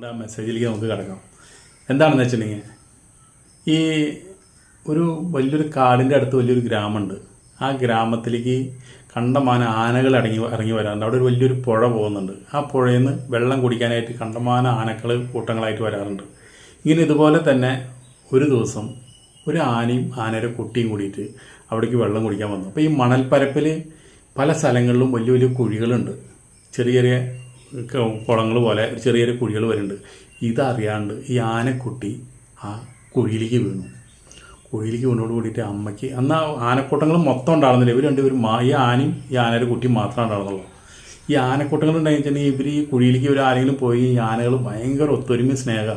അതുകൊണ്ട് ആ മെസ്സേജിലേക്ക് നമുക്ക് കിടക്കാം. എന്താണെന്ന് വെച്ചിട്ടുണ്ടെങ്കിൽ ഈ ഒരു വലിയൊരു കാടിന്റെ അടുത്ത് വലിയൊരു ഗ്രാമമുണ്ട്. ആ ഗ്രാമത്തിലേക്ക് കണ്ടമാന ആനകൾ ഇറങ്ങി ഇറങ്ങി വരാറുണ്ട്. അവിടെ ഒരു വലിയൊരു പുഴ പോകുന്നുണ്ട്. ആ പുഴയിൽ നിന്ന് വെള്ളം കുടിക്കാനായിട്ട് കണ്ടമാന ആനകൾ കൂട്ടങ്ങളായിട്ട് വരാറുണ്ട്. ഇങ്ങനെ ഇതുപോലെ തന്നെ ഒരു ദിവസം ഒരു ആനയും ആനയുടെ കുട്ടിയും കൂടിയിട്ട് അവിടേക്ക് വെള്ളം കുടിക്കാൻ വന്നു. അപ്പോൾ ഈ മണൽപ്പരപ്പിൽ പല സ്ഥലങ്ങളിലും വലിയ വലിയ കുഴികളുണ്ട്. ചെറിയ ചെറിയ കുളങ്ങൾ പോലെ ചെറിയ ചെറിയ കുഴികൾ വരുന്നുണ്ട്. ഇതറിയാണ്ട് ഈ ആനക്കുട്ടി ആ കുഴിയിലേക്ക് വീണു. കുഴിയിലേക്ക് വീണോട് കൂടിയിട്ട് അമ്മയ്ക്ക് അന്ന് ആനക്കൂട്ടങ്ങൾ മൊത്തം ഉണ്ടാകുന്നില്ല ഇവർ രണ്ടുപേരും മാ ഈ ആനയും ഈ ആനയുടെ കുട്ടിയും മാത്രമേ ഉണ്ടാകുന്നുള്ളൂ ഈ ആനക്കൂട്ടങ്ങൾ ഉണ്ടായിട്ടുണ്ടെങ്കിൽ ഇവർ ഈ കുഴിയിലേക്ക് ഇവർ ആരെങ്കിലും പോയി ഈ ആനകൾ ഭയങ്കര ഒത്തൊരുമ സ്നേഹ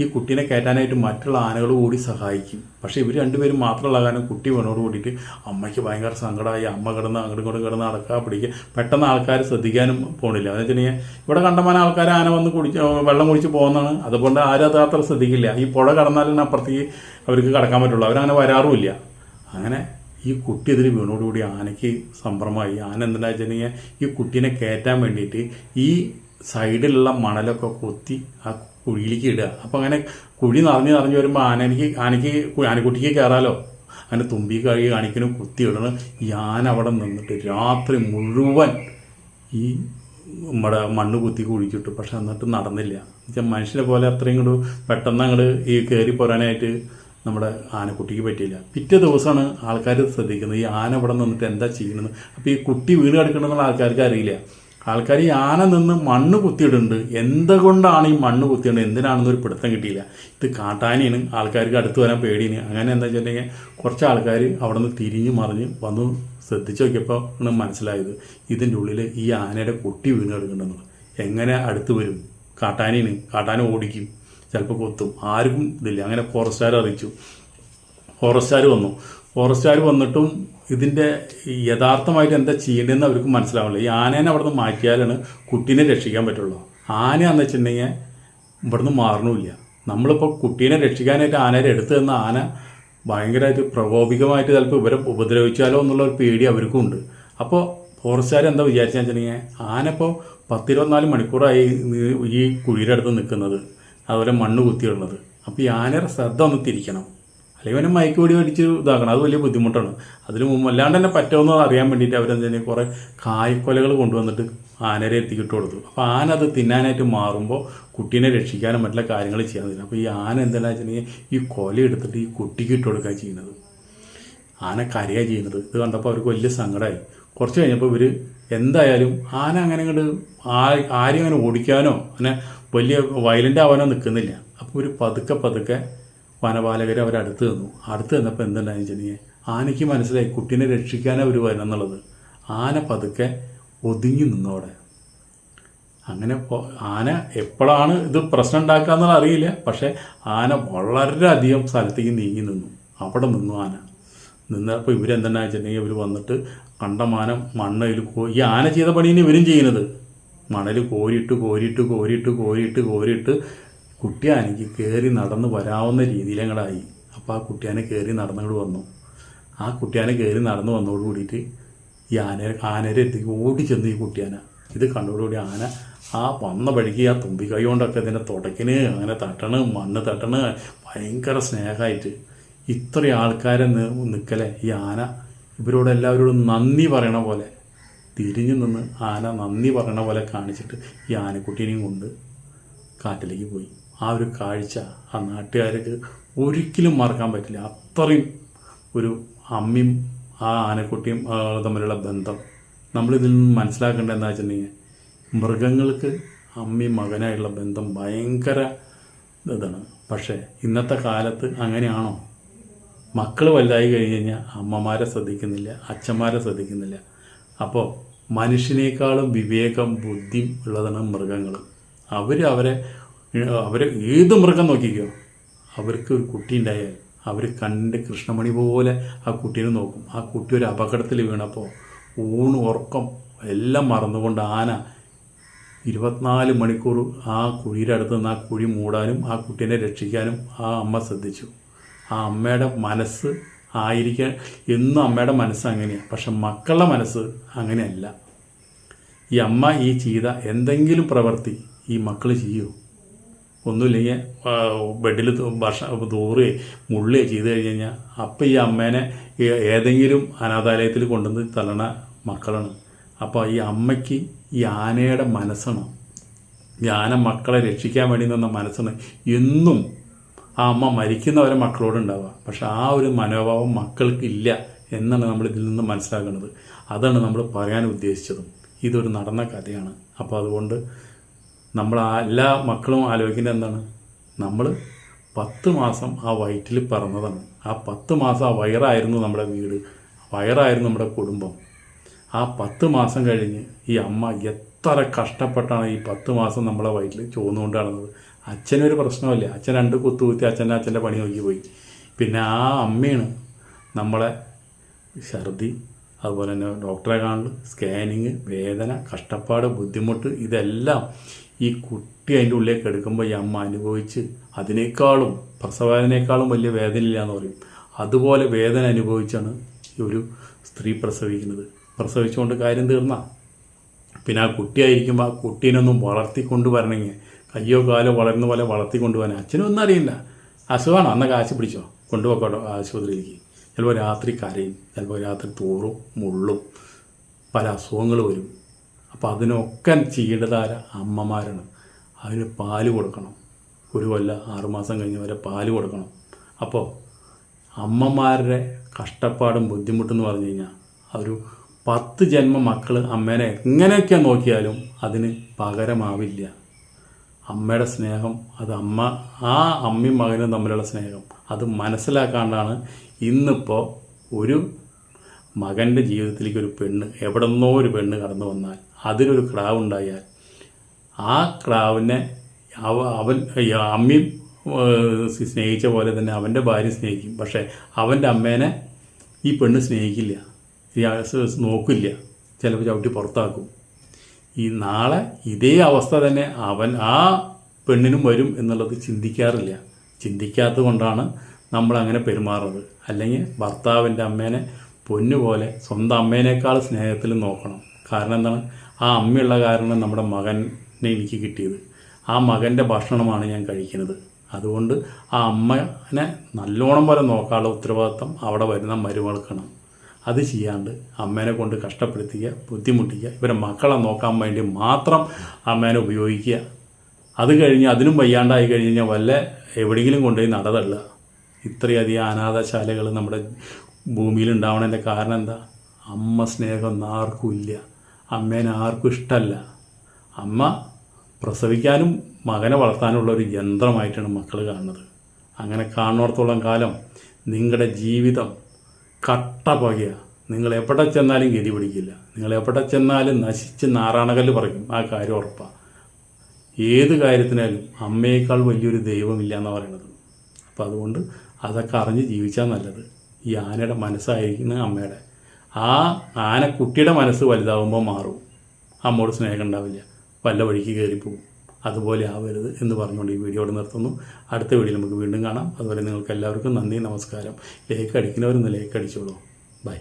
ഈ കുട്ടീനെ കയറ്റാനായിട്ട് മറ്റുള്ള ആനകൾ കൂടി സഹായിക്കും. പക്ഷേ ഇവർ രണ്ടുപേരും മാത്രമുള്ള കാരണം കുട്ടി വേണോട് കൂടിയിട്ട് അമ്മയ്ക്ക് ഭയങ്കര സങ്കടമായി അമ്മ കിടന്ന് അങ്ങോട്ടും ഇങ്ങോട്ടും കിടന്ന് നടക്കുക പിടിക്കുക. പെട്ടെന്ന് ആൾക്കാർ ശ്രദ്ധിക്കാനും പോണില്ല. എന്ന് വെച്ചിട്ടുണ്ടെങ്കിൽ ഇവിടെ കണ്ടമാനം ആൾക്കാർ ആന വന്ന് കുടിച്ച് വെള്ളം കുടിച്ച് പോകുന്നതാണ്. അതുകൊണ്ട് ആരും അത് അത്ര ശ്രദ്ധിക്കില്ല. ഈ പുഴ കടന്നാലും അപ്പുറത്തേക്ക് അവർക്ക് കടക്കാൻ പറ്റുള്ളൂ. അവരങ്ങനെ വരാറുമില്ല. അങ്ങനെ ഈ കുട്ടി ഇതിൽ വീണോടുകൂടി ആനയ്ക്ക് സംഭ്രമമായി. ആന എന്താണെന്ന് വെച്ചിട്ടുണ്ടെങ്കിൽ ഈ കുട്ടീനെ കയറ്റാൻ വേണ്ടിയിട്ട് ഈ സൈഡിലുള്ള മണലൊക്കെ കൊത്തി ആ കുഴിയിലേക്ക് ഇടുക. അപ്പം അങ്ങനെ കുഴി നിറഞ്ഞ് നിറഞ്ഞ് വരുമ്പോൾ ആനയ്ക്ക് ആനയ്ക്ക് ആനക്കുട്ടിക്ക് കയറാലോ അങ്ങനെ തുമ്പി കഴുകി കാണിക്കணும் കുത്തി ഇടണം ഈ ആന അവിടെ നിന്നിട്ട് രാത്രി മുഴുവൻ ഈ നമ്മുടെ മണ്ണ് കുത്തി കുഴിച്ചിട്ടു. പക്ഷെ എന്നിട്ട് നടന്നില്ല. എന്നുവെച്ചാൽ മനുഷ്യനെ പോലെ അത്രയും കൂടെ പെട്ടെന്ന് അങ്ങോട്ട് ഈ കയറി പോരാനായിട്ട് നമ്മുടെ ആനക്കുട്ടിക്ക് പറ്റിയില്ല. പിറ്റേ ദിവസമാണ് ആൾക്കാർ ശ്രദ്ധിക്കുന്നത്. ഈ ആന ഇവിടെ നിന്നിട്ട് എന്താ ചെയ്യുന്നത് അപ്പോൾ ഈ കുട്ടി വീണ് കിടക്കണമെന്നുള്ള ആൾക്കാർക്ക് അറിയില്ല. ആൾക്കാർ ഈ ആന നിന്ന് മണ്ണ് കുത്തിയിടുന്നുണ്ട്. എന്തുകൊണ്ടാണ് ഈ മണ്ണ് കുത്തിയിടുന്നത്? എന്തിനാണെന്നൊരു പിടുത്തം കിട്ടിയില്ല. ഇത് കാട്ടാനാണ്. ആൾക്കാർക്ക് അടുത്ത് വരാൻ പേടിയാണ്. അങ്ങനെ എന്താ വെച്ചിട്ടുണ്ടെങ്കിൽ കുറച്ച് ആൾക്കാർ അവിടെ നിന്ന് തിരിഞ്ഞ് മറിഞ്ഞ് വന്ന് ശ്രദ്ധിച്ച് നോക്കിയപ്പോൾ ആണ് മനസ്സിലായത് ഇതിന്റെ ഉള്ളിൽ ഈ ആനയുടെ കുട്ടി വീണ് കിടക്കുന്നുണ്ടെന്നുള്ളത് എങ്ങനെ അടുത്ത് വരും? കാട്ടാനേന് കാട്ടാന ഓടിക്കും. ചിലപ്പോൾ കൊത്തും. ആർക്കും ഇതില്ല. അങ്ങനെ ഫോറസ്റ്റുകാർ അറിയിച്ചു. ഫോറസ്റ്റുകാർ വന്നു. ഫോറസ്റ്റുകാർ വന്നിട്ടും ഇതിന്റെ യഥാർത്ഥമായിട്ട് എന്താ ചെയ്യേണ്ടതെന്ന് അവർക്ക് മനസ്സിലാവില്ല ഈ ആനേനെ അവിടെ നിന്ന് മാറ്റിയാലാണ് കുട്ടീനെ രക്ഷിക്കാൻ പറ്റുള്ളൂ. ആനയാന്ന് വെച്ചിട്ടുണ്ടെങ്കിൽ ഇവിടുന്ന് മാറണമില്ല. നമ്മളിപ്പോൾ കുട്ടീനെ രക്ഷിക്കാനായിട്ട് ആനയുടെ എടുത്തു തന്ന ആന ഭയങ്കരമായിട്ട് പ്രകോപികമായിട്ട് ചിലപ്പോൾ ഇവരെ ഉപദ്രവിച്ചാലോ എന്നുള്ള ഒരു പേടി അവർക്കും ഉണ്ട്. അപ്പോൾ ഫോറസ്റ്റുകാർ എന്താ വിചാരിച്ചാൽ വെച്ചിട്ടുണ്ടെങ്കിൽ ആന ഇപ്പോൾ പത്തിരുപത്തിനാല് മണിക്കൂറായി ഈ കുഴിയുടെ അടുത്ത് നിൽക്കുന്നത്. അതുപോലെ മണ്ണ് കുത്തിയിടുന്നത് അപ്പോൾ ഈ ആനയുടെ ശ്രദ്ധ ഒന്ന് തിരിക്കണം. അല്ലെങ്കിൽ പിന്നെ മയക്ക് പൊടി അടിച്ച് ഇതാക്കണം. അത് വലിയ ബുദ്ധിമുട്ടാണ്. അതിന് മുമ്പ് അല്ലാണ്ട് തന്നെ പറ്റുമെന്ന് അറിയാൻ വേണ്ടിയിട്ട് അവരെന്താ കുറേ കായ്ക്കൊലകൾ കൊണ്ടുവന്നിട്ട് ആനരെ എത്തിക്കിട്ട് കൊടുത്തു. അപ്പോൾ ആന അത് തിന്നാനായിട്ട് മാറുമ്പോൾ കുട്ടീനെ രക്ഷിക്കാനും മറ്റുള്ള കാര്യങ്ങൾ ചെയ്യാൻ തരും അപ്പോൾ ഈ ആന എന്താണെന്ന് വെച്ചിട്ടുണ്ടെങ്കിൽ ഈ കൊല എടുത്തിട്ട് ഈ കുട്ടിക്ക് ഇട്ട് കൊടുക്കുക ചെയ്യുന്നത്. ആന കരയാണ് ചെയ്യുന്നത്. ഇത് കണ്ടപ്പോൾ അവർക്ക് വലിയ സങ്കടമായി കുറച്ച് കഴിഞ്ഞപ്പോൾ ഇവർ എന്തായാലും ആന അങ്ങനെ അങ്ങോട്ട് ആരും അങ്ങനെ ഓടിക്കാനോ അങ്ങനെ വലിയ വയലന്റ് ആവാനോ നിൽക്കുന്നില്ല അപ്പോൾ ഒരു പതുക്കെ പതുക്കെ വനപാലകർ അവരടുത്ത് നിന്നു. അടുത്ത് തന്നപ്പോൾ എന്തുണ്ടായെന്ന് വെച്ചിട്ടുണ്ടെങ്കിൽ ആനയ്ക്ക് മനസ്സിലായി കുട്ടീനെ രക്ഷിക്കാനേ അവർ വരണം എന്നുള്ളത്. ആന പതുക്കെ ഒതുങ്ങി നിന്നു അവിടെ. അങ്ങനെ ആന എപ്പോഴാണ് ഇത് പ്രശ്നം ഉണ്ടാക്കുക അറിയില്ല. പക്ഷേ ആന വളരെയധികം സ്ഥലത്തേക്ക് നീങ്ങി നിന്നു. അവിടെ നിന്നു ആന. നിന്നപ്പോൾ ഇവരെന്തെന്നാ വെച്ചിട്ടുണ്ടെങ്കിൽ ഇവർ വന്നിട്ട് കണ്ടമാനം മണ്ണയിൽ കോ ഈ ആന ചെയ്ത പണിയാണ് ഇവരും ചെയ്യുന്നത്. മണൽ കോരിയിട്ട് കോരിയിട്ട് കോരിയിട്ട് കോരിയിട്ട് കോരിയിട്ട് കുട്ടി ആനയ്ക്ക് കയറി നടന്ന് വരാവുന്ന രീതിയിലങ്ങടായി. അപ്പോൾ ആ കുട്ടിയാനെ കയറി നടന്നങ്ങോട്ട് വന്നു. ആ കുട്ടിയാനെ കയറി നടന്ന് വന്നോട് കൂടിയിട്ട് ഈ ആന ആനയുടെ അടുത്തേക്ക് ഓടിച്ചെന്ന് ഈ കുട്ടിയാന. ഇത് കണ്ടോടുകൂടി ആന ആ വന്ന വഴിക്ക് ആ തുമ്പി കൈ കൊണ്ടൊക്കെ ഇതിനെ തുടക്കിന് അങ്ങനെ തട്ടണ് മണ്ണ് തട്ടണ് ഭയങ്കര സ്നേഹമായിട്ട് ഇത്ര ആൾക്കാരെ നിൽക്കലെ ഈ ആന. ഇവരോട് എല്ലാവരോടും നന്ദി പറയണ പോലെ തിരിഞ്ഞു നിന്ന് ആന നന്ദി പറയണ പോലെ കാണിച്ചിട്ട് ഈ ആനക്കുട്ടീനെയും കൊണ്ട് കാട്ടിലേക്ക് പോയി. ആ ഒരു കാഴ്ച ആ നാട്ടുകാർക്ക് ഒരിക്കലും മറക്കാൻ പറ്റില്ല. അത്രയും ഒരു അമ്മയും ആ ആനക്കുട്ടിയും തമ്മിലുള്ള ബന്ധം. നമ്മളിതിൽ നിന്ന് മനസ്സിലാക്കേണ്ടത് എന്താ വെച്ചിട്ടുണ്ടെങ്കിൽ മൃഗങ്ങൾക്ക് അമ്മയും മകനായിട്ടുള്ള ബന്ധം ഭയങ്കര ഇതാണ്. പക്ഷേ ഇന്നത്തെ കാലത്ത് അങ്ങനെയാണോ? മക്കൾ വലുതായി കഴിഞ്ഞ് കഴിഞ്ഞാൽ അമ്മമാരെ ശ്രദ്ധിക്കുന്നില്ല അച്ഛന്മാരെ ശ്രദ്ധിക്കുന്നില്ല. അപ്പോൾ മനുഷ്യനേക്കാളും വിവേകം ബുദ്ധിയും ഉള്ളതാണ് മൃഗങ്ങൾ അവർ അവരെ അവരെ ഏത് മൃഗം നോക്കിക്കോ അവർക്ക് ഒരു കുട്ടി ഉണ്ടായാൽ അവർ കണ്ട് കൃഷ്ണമണി പോലെ ആ കുട്ടീനെ നോക്കും. ആ കുട്ടി ഒരു അപകടത്തിൽ വീണപ്പോൾ ഊണ് ഉറക്കം എല്ലാം മറന്നുകൊണ്ട് ആന ഇരുപത്തിനാല് മണിക്കൂർ ആ കുഴിയുടെ അടുത്ത് നിന്ന് ആ കുഴി മൂടാനും ആ കുട്ടീനെ രക്ഷിക്കാനും ആ അമ്മ ശ്രദ്ധിച്ചു. ആ അമ്മയുടെ മനസ്സ് ആയിരിക്കാൻ എന്നും അമ്മയുടെ മനസ്സ് അങ്ങനെയാണ് പക്ഷെ മക്കളുടെ മനസ്സ് അങ്ങനെയല്ല. ഈ അമ്മ ഈ ചെയ്ത എന്തെങ്കിലും പ്രവൃത്തി ഈ മക്കൾ ചെയ്യൂ? ഒന്നുമില്ലെങ്കിൽ ബെഡിൽ ഭക്ഷണം തൂറുകയോ മുള്ളുകയോ ചെയ്ത് കഴിഞ്ഞ് കഴിഞ്ഞാൽ അപ്പം ഈ അമ്മേനെ ഏതെങ്കിലും അനാഥാലയത്തിൽ കൊണ്ടുവന്ന് തള്ളണ മക്കളാണ്. അപ്പോൾ ഈ അമ്മയ്ക്ക് ഈ ആനയുടെ മനസ്സാണ്. ഈ ആന മക്കളെ രക്ഷിക്കാൻ വേണ്ടി നിന്ന മനസ്സാണ്. എന്നും ആ അമ്മ മരിക്കുന്നവരെ മക്കളോട് ഉണ്ടാവുക. പക്ഷെ ആ ഒരു മനോഭാവം മക്കൾക്കില്ല എന്നാണ് നമ്മൾ ഇതിൽ നിന്ന് മനസ്സിലാക്കുന്നത്. അതാണ് നമ്മൾ പറയാൻ ഉദ്ദേശിച്ചതും. ഇതൊരു നടന്ന കഥയാണ്. അപ്പോൾ അതുകൊണ്ട് നമ്മൾ എല്ലാ മക്കളും ആലോചിക്കുന്നത് എന്താണ്? നമ്മൾ പത്ത് മാസം ആ വയറ്റിൽ പറന്നതാണ്. ആ പത്ത് മാസം ആ വയറായിരുന്നു നമ്മുടെ വീട്. വയറായിരുന്നു നമ്മുടെ കുടുംബം. ആ പത്ത് മാസം കഴിഞ്ഞ് ഈ അമ്മ എത്ര കഷ്ടപ്പെട്ടാണ് ഈ പത്ത് മാസം നമ്മളെ വയറ്റിൽ ചോന്നുകൊണ്ട് നടന്നത്. അച്ഛനൊരു പ്രശ്നമില്ല അച്ഛൻ രണ്ട് കുത്തു കുത്തി അച്ഛന്റെ അച്ഛന്റെ പണി നോക്കി പോയി പിന്നെ ആ അമ്മയാണ് നമ്മളെ ഛർദി അതുപോലെ തന്നെ ഡോക്ടറെ കാണൽ സ്കാനിങ് വേദന കഷ്ടപ്പാട് ബുദ്ധിമുട്ട് ഇതെല്ലാം ഈ കുട്ടി അതിന്റെ ഉള്ളിലേക്ക് എടുക്കുമ്പോൾ ഈ അമ്മ അനുഭവിച്ച് അതിനേക്കാളും പ്രസവേദനേക്കാളും വലിയ വേദനയില്ല എന്ന് പറയും. അതുപോലെ വേദന അനുഭവിച്ചാണ് ഈ ഒരു സ്ത്രീ പ്രസവിക്കുന്നത്. പ്രസവിച്ചുകൊണ്ട് കാര്യം തീർന്ന. പിന്നെ ആ കുട്ടിയായിരിക്കുമ്പോൾ ആ കുട്ടീനൊന്നും വളർത്തിക്കൊണ്ട് വരണമെങ്കിൽ കയ്യോ കാലോ വളരുന്ന പോലെ വളർത്തിക്കൊണ്ട് കൊണ്ടുപോകാൻ അച്ഛനും ഒന്നും അറിയില്ല. അസുഖമാണോ? അന്ന് കാശ് പിടിച്ചോ? കൊണ്ടുപോക്കോട്ടോ ആശുപത്രിയിലേക്ക്. ചിലപ്പോൾ രാത്രി കരയും ചിലപ്പോൾ രാത്രി തോറും മുള്ളും പല അസുഖങ്ങൾ വരും. അപ്പോൾ അതിനൊക്കെ ചെയ്യേണ്ടത് അമ്മമാരാണ്. അതിന് പാൽ കൊടുക്കണം. ഒരു കൊല്ലം ആറുമാസം കഴിഞ്ഞ് വരെ പാൽ കൊടുക്കണം. അപ്പോൾ അമ്മമാരുടെ കഷ്ടപ്പാടും ബുദ്ധിമുട്ടും എന്ന് പറഞ്ഞു കഴിഞ്ഞാൽ ഒരു പത്ത് ജന്മ മക്കൾ അമ്മേനെ എങ്ങനെയൊക്കെ നോക്കിയാലും അതിന് പകരമാവില്ല. അമ്മയുടെ സ്നേഹം അത് അമ്മ ആ അമ്മയും മകനും തമ്മിലുള്ള സ്നേഹം അത് മനസ്സിലാക്കാണ്ടാണ് ഇന്നിപ്പോൾ ഒരു മകന്റെ ജീവിതത്തിലേക്ക് ഒരു പെണ്ണ് എവിടെ നിന്നോ ഒരു പെണ്ണ് കടന്നു വന്നാൽ അതിനൊരു ക്രാവ് ഉണ്ടായാൽ ആ ക്രാവിനെ അവ അവൻ അമ്മയും സ്നേഹിച്ച പോലെ തന്നെ അവന്റെ ഭാര്യ സ്നേഹിക്കും. പക്ഷേ അവന്റെ അമ്മേനെ ഈ പെണ്ണ് സ്നേഹിക്കില്ല. നോക്കില്ല. ചിലപ്പോൾ ചവിട്ടി പുറത്താക്കും. ഈ നാളെ ഇതേ അവസ്ഥ തന്നെ അവൻ ആ പെണ്ണിനും വരും എന്നുള്ളത് ചിന്തിക്കാറില്ല. ചിന്തിക്കാത്തത് കൊണ്ടാണ് നമ്മൾ അങ്ങനെ പെരുമാറുന്നത് അല്ലെങ്കിൽ ഭർത്താവിന്റെ അമ്മേനെ പൊന്നുപോലെ സ്വന്തം അമ്മേനേക്കാൾ സ്നേഹത്തിൽ നോക്കണം. കാരണം എന്താണ്? ആ അമ്മയുള്ള കാരണം നമ്മുടെ മകനെ എനിക്ക് കിട്ടിയത്. ആ മകന്റെ ഭക്ഷണമാണ് ഞാൻ കഴിക്കുന്നത്. അതുകൊണ്ട് ആ അമ്മനെ നല്ലോണം പോലെ നോക്കാനുള്ള ഉത്തരവാദിത്വം അവിടെ വരുന്ന മരുമകൾക്കണം. അത് ചെയ്യാണ്ട് അമ്മേനെ കൊണ്ട് കഷ്ടപ്പെടുത്തിക്കുക ബുദ്ധിമുട്ടിക്കുക ഇവരെ മക്കളെ നോക്കാൻ വേണ്ടി മാത്രം അമ്മേനെ ഉപയോഗിക്കുക. അത് കഴിഞ്ഞ് അതിനും വയ്യാണ്ടായി കഴിഞ്ഞ് കഴിഞ്ഞാൽ വല്ല എവിടെയെങ്കിലും കൊണ്ടുപോയി നടതള്ളുക ഇത്രയധികം അനാഥശാലകൾ നമ്മുടെ ഭൂമിയിൽ ഉണ്ടാവണതിന്റെ കാരണം എന്താ? അമ്മ സ്നേഹം ആർക്കും ഇല്ല. അമ്മേനെ ആർക്കും ഇഷ്ടമല്ല അമ്മ പ്രസവിക്കാനും മകനെ വളർത്താനുള്ള ഒരു യന്ത്രമായിട്ടാണ് മക്കൾ കാണുന്നത്. അങ്ങനെ കാണുന്നിടത്തോളം കാലം നിങ്ങളുടെ ജീവിതം കട്ട പകയ. നിങ്ങൾ എവിടെ ചെന്നാലും ഗതി പിടിക്കില്ല. നിങ്ങൾ എവിടെ ചെന്നാലും നശിച്ച് നാറാണകല്ല് പറയും ആ കാര്യം ഉറപ്പാണ് ഏത് കാര്യത്തിനാലും അമ്മയേക്കാൾ വലിയൊരു ദൈവമില്ല എന്ന് പറയുന്നത് അപ്പോൾ അതുകൊണ്ട് അതൊക്കെ അറിഞ്ഞ് ജീവിച്ചാൽ നല്ലത്. ഈ ആനയുടെ മനസ്സായിരിക്കുന്ന അമ്മയുടെ. ആ ആനക്കുട്ടിയുടെ മനസ്സ് വലുതാവുമ്പോൾ മാറും. അമ്മോട് സ്നേഹം ഉണ്ടാവില്ല. വല്ല വഴിക്ക് കയറിപ്പോവും. അതുപോലെ ആവരുത് എന്ന് പറഞ്ഞുകൊണ്ട് ഈ വീഡിയോ ഇവിടെ നിർത്തുന്നു. അടുത്ത വീഡിയോ നമുക്ക് വീണ്ടും കാണാം. അതുപോലെ നിങ്ങൾക്ക് എല്ലാവർക്കും നന്ദി നമസ്കാരം. ലേക്ക് അടിക്കുന്നവരൊന്ന് ലേക്ക് അടിച്ചോളൂ. ബൈ.